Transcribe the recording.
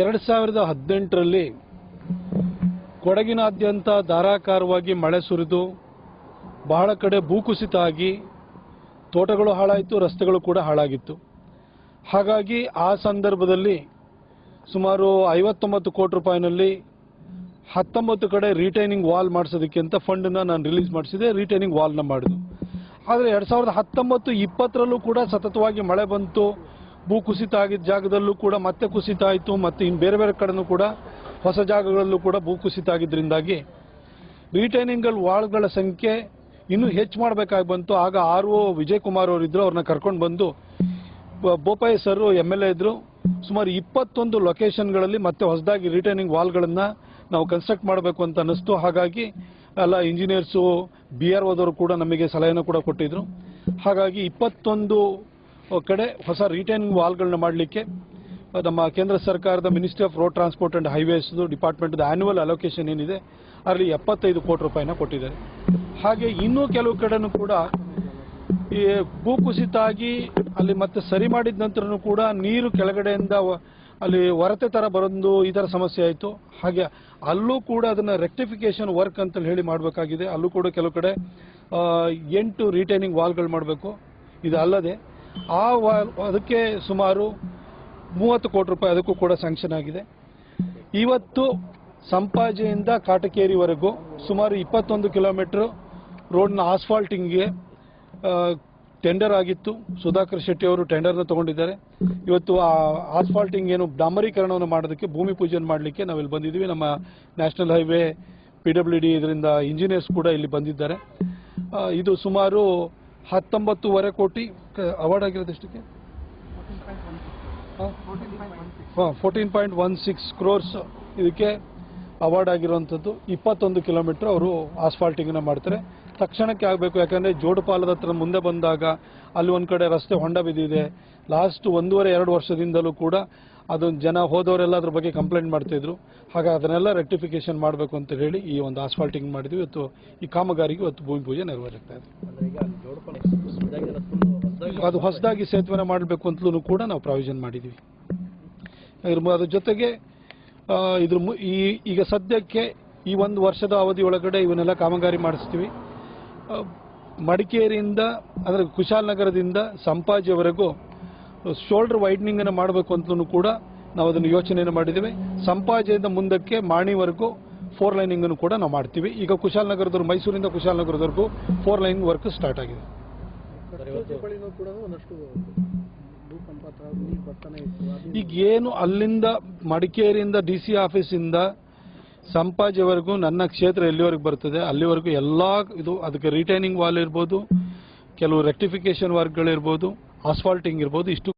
ಎರಡು ಸಾವಿರದ ಹದಿನೆಂಟರಲ್ಲಿ ಕೊಡಗಿನಾದ್ಯಂತ ಧಾರಾಕಾರವಾಗಿ ಮಳೆ ಸುರಿದು ಬಹಳ ಕಡೆ ಭೂಕುಸಿತ ಆಗಿ ತೋಟಗಳು ಹಾಳಾಯಿತು, ರಸ್ತೆಗಳು ಕೂಡ ಹಾಳಾಗಿತ್ತು. ಹಾಗಾಗಿ ಆ ಸಂದರ್ಭದಲ್ಲಿ ಸುಮಾರು ಐವತ್ತೊಂಬತ್ತು ಕೋಟಿ ರೂಪಾಯಿನಲ್ಲಿ ಹತ್ತೊಂಬತ್ತು ಕಡೆ ರಿಟೈನಿಂಗ್ ವಾಲ್ ಮಾಡಿಸೋದಕ್ಕೆ ಅಂತ ಫಂಡನ್ನ ನಾನು ರಿಲೀಸ್ ಮಾಡಿಸಿದೆ ರಿಟೈನಿಂಗ್ ವಾಲ್ನ ಮಾಡಿದ್ದು. ಆದರೆ ಎರಡು ಸಾವಿರದ ಹತ್ತೊಂಬತ್ತು, ಇಪ್ಪತ್ತರಲ್ಲೂ ಕೂಡ ಸತತವಾಗಿ ಮಳೆ ಬಂತು. ಭೂ ಕುಸಿತ ಆಗಿದ್ದ ಜಾಗದಲ್ಲೂ ಕೂಡ ಮತ್ತೆ ಕುಸಿತ ಆಯಿತು ಮತ್ತು ಇನ್ನು ಬೇರೆ ಬೇರೆ ಕಡೆನೂ ಕೂಡ ಹೊಸ ಜಾಗಗಳಲ್ಲೂ ಕೂಡ ಭೂ ಕುಸಿತ ಆಗಿದ್ದರಿಂದಾಗಿ ರಿಟೈನಿಂಗಲ್ ವಾಲ್ಗಳ ಸಂಖ್ಯೆ ಇನ್ನೂ ಹೆಚ್ಚು ಮಾಡಬೇಕಾಗಿ ಬಂತು. ಆಗ ಆರ್ ಒ ವಿಜಯ್ ಕುಮಾರ್ ಅವರಿದ್ರು, ಅವ್ರನ್ನ ಕರ್ಕೊಂಡು ಬಂದು ಬ- Bopaiah sir M L A ಇದ್ರು. ಸುಮಾರು ಇಪ್ಪತ್ತೊಂದು ಲೊಕೇಶನ್ಗಳಲ್ಲಿ ಮತ್ತೆ ಹೊಸದಾಗಿ ರಿಟೈನಿಂಗ್ ವಾಲ್ಗಳನ್ನು ನಾವು ಕನ್ಸ್ಟ್ರಕ್ಟ್ ಮಾಡಬೇಕು ಅಂತ ಅನ್ನಿಸ್ತು. ಹಾಗಾಗಿ ಎಲ್ಲ ಇಂಜಿನಿಯರ್ಸು ಬಿ ಆರ್ ಓದವರು ಕೂಡ ನಮಗೆ ಸಲಹೆಯನ್ನು ಕೂಡ ಕೊಟ್ಟಿದ್ರು. ಹಾಗಾಗಿ ಇಪ್ಪತ್ತೊಂದು ಕಡೆ ಹೊಸ ರಿಟೈನಿಂಗ್ ವಾಲ್ಗಳನ್ನ ಮಾಡಲಿಕ್ಕೆ ನಮ್ಮ ಕೇಂದ್ರ ಸರ್ಕಾರದ ministry of road transport and highways department annual allocation ಏನಿದೆ, ಅಲ್ಲಿ ಎಪ್ಪತ್ತೈದು ಕೋಟಿ ರೂಪಾಯಿನ ಕೊಟ್ಟಿದ್ದಾರೆ. ಹಾಗೆ ಇನ್ನೂ ಕೆಲವು ಕಡೆನೂ ಕೂಡ ಭೂಕುಸಿತ ಆಗಿ ಅಲ್ಲಿ ಮತ್ತೆ ಸರಿ ಮಾಡಿದ ನಂತರನೂ ಕೂಡ ನೀರು ಕೆಳಗಡೆಯಿಂದ ಅಲ್ಲಿ ಹೊರತೆ ತರ ಬರೋದು ಈ ತರ ಸಮಸ್ಯೆ ಆಯಿತು. ಹಾಗೆ ಅಲ್ಲೂ ಕೂಡ ಅದನ್ನ ರೆಕ್ಟಿಫಿಕೇಶನ್ ವರ್ಕ್ ಅಂತ ಹೇಳಿ ಮಾಡಬೇಕಾಗಿದೆ. ಅಲ್ಲೂ ಕೂಡ ಕೆಲವು ಕಡೆ ಎಂಟು ರಿಟೈನಿಂಗ್ ವಾಲ್ಗಳು ಮಾಡಬೇಕು. ಇದು ಅಲ್ಲದೆ, ಆ ವಾಲ್ ಅದಕ್ಕೆ ಸುಮಾರು ಮೂವತ್ತು ಕೋಟಿ ರೂಪಾಯಿ ಅದಕ್ಕೂ ಕೂಡ ಸ್ಯಾಂಕ್ಷನ್ ಆಗಿದೆ. ಇವತ್ತು ಸಂಪಾಜೆಯಿಂದ ಕಾಟಕೇರಿವರೆಗೂ ಸುಮಾರು ಇಪ್ಪತ್ತೊಂದು ಕಿಲೋಮೀಟರ್ ರೋಡ್ನ ಆಸ್ಫಾಲ್ಟಿಂಗ್ಗೆ ಟೆಂಡರ್ ಆಗಿತ್ತು. ಸುಧಾಕರ್ ಶೆಟ್ಟಿ ಅವರು ಟೆಂಡರ್ನ ತಗೊಂಡಿದ್ದಾರೆ. ಇವತ್ತು ಆ ಆಸ್ಫಾಲ್ಟಿಂಗ್ ಏನು ಡಾಮರೀಕರಣವನ್ನು ಮಾಡೋದಕ್ಕೆ ಭೂಮಿ ಪೂಜೆ ಮಾಡಲಿಕ್ಕೆ ನಾವಿಲ್ಲಿ ಬಂದಿದ್ದೀವಿ. ನಮ್ಮ national highway P W D ಇದರಿಂದ ಇಂಜಿನಿಯರ್ಸ್ ಕೂಡ ಇಲ್ಲಿ ಬಂದಿದ್ದಾರೆ. ಇದು ಸುಮಾರು ಹತ್ತೊಂಬತ್ತೂವರೆ ಕೋಟಿ ಅವಾರ್ಡ್ ಆಗಿರೋದು ಎಷ್ಟಕ್ಕೆ? Fourteen point one six. Crores ಇದಕ್ಕೆ ಅವಾರ್ಡ್ ಆಗಿರುವಂಥದ್ದು ಇಪ್ಪತ್ತೊಂದು ಕಿಲೋಮೀಟರ್ ಅವರು ಆಸ್ಫಾಲ್ಟಿಂಗ್ನ ಮಾಡ್ತಾರೆ. ತಕ್ಷಣಕ್ಕೆ ಆಗಬೇಕು ಯಾಕಂದರೆ ಜೋಡುಪಾಲದ ಹತ್ರ ಮುಂದೆ ಬಂದಾಗ ಅಲ್ಲಿ ಒಂದು ಕಡೆ ರಸ್ತೆ ಹೊಂಡ ಬಿದ್ದಿದೆ. ಲಾಸ್ಟ್ ಒಂದೂವರೆ ಎರಡು ವರ್ಷದಿಂದಲೂ ಕೂಡ ಅದು ಜನ ಹೋದವರೆಲ್ಲ ಅದ್ರ ಬಗ್ಗೆ ಕಂಪ್ಲೇಂಟ್ ಮಾಡ್ತಿದ್ರು. ಹಾಗೆ ಅದನ್ನೆಲ್ಲ ರೆಕ್ಟಿಫಿಕೇಶನ್ ಮಾಡಬೇಕು ಅಂತ ಹೇಳಿ ಈ ಒಂದು ಆಸ್ಫಾಲ್ಟಿಂಗ್ ಮಾಡಿದ್ವಿ. ಇವತ್ತು ಈ ಕಾಮಗಾರಿಗೆ ಇವತ್ತು ಭೂಮಿ ಪೂಜೆ ನೆರವೇರುತ್ತಾ ಇದೆ. ಅದು ಹೊಸದಾಗಿ ಸೇತುವೆ ಮಾಡಬೇಕು ಅಂತಲೂ ಕೂಡ ನಾವು ಪ್ರಾವಿಷನ್ ಮಾಡಿದ್ವಿ. ಅದ್ರ ಜೊತೆಗೆ ಇದ್ರ ಮು- ಈ ಈಗ ಸದ್ಯಕ್ಕೆ ಈ ಒಂದು ವರ್ಷದ ಅವಧಿ ಒಳಗಡೆ ಇವನ್ನೆಲ್ಲ ಕಾಮಗಾರಿ ಮಾಡಿಸ್ತೀವಿ. ಮಡಿಕೇರಿಯಿಂದ ಅಂದರೆ ಕುಶಾಲನಗರದಿಂದ ಸಂಪಾಜಿಯವರೆಗೂ ಶೋಲ್ಡರ್ ವೈಡ್ನಿಂಗ್ ಅನ್ನು ಮಾಡಬೇಕು ಅಂತಲೂ ಕೂಡ ನಾವು ಅದನ್ನು ಯೋಚನೆಯನ್ನು ಮಾಡಿದ್ದೀವಿ. ಸಂಪಾಜಿಯಿಂದ ಮುಂದಕ್ಕೆ ಮಾಣಿವರೆಗೂ ಫೋರ್ ಲೈನಿಂಗ್ ಅನ್ನು ಕೂಡ ನಾವು ಮಾಡ್ತೀವಿ. ಈಗ ಕುಶಾಲನಗರದವ್ರು ಮೈಸೂರಿಂದ ಕುಶಾಲನಗರದವರೆಗೂ ಫೋರ್ ಲೈನ್ ವರ್ಕ್ ಸ್ಟಾರ್ಟ್ ಆಗಿದೆ. ಈಗ ಏನು ಅಲ್ಲಿಂದ ಮಡಿಕೇರಿಯಿಂದ ಡಿ ಸಿ ಆಫೀಸಿಂದ ಸಂಪಾಜಿವರೆಗೂ ನನ್ನ ಕ್ಷೇತ್ರ ಎಲ್ಲಿವರೆಗೂ ಬರ್ತದೆ, ಅಲ್ಲಿವರೆಗೂ ಎಲ್ಲ ಇದು ಅದಕ್ಕೆ ರಿಟೈನಿಂಗ್ ವಾಲ್ ಇರ್ಬೋದು, ಕೆಲವು ರೆಕ್ಟಿಫಿಕೇಶನ್ ವರ್ಕ್ಗಳಿರ್ಬೋದು ಆಸ್ಫಾಲ್ಟಿಂಗ್ ಇರ್ಬೋದು, ಇಷ್ಟು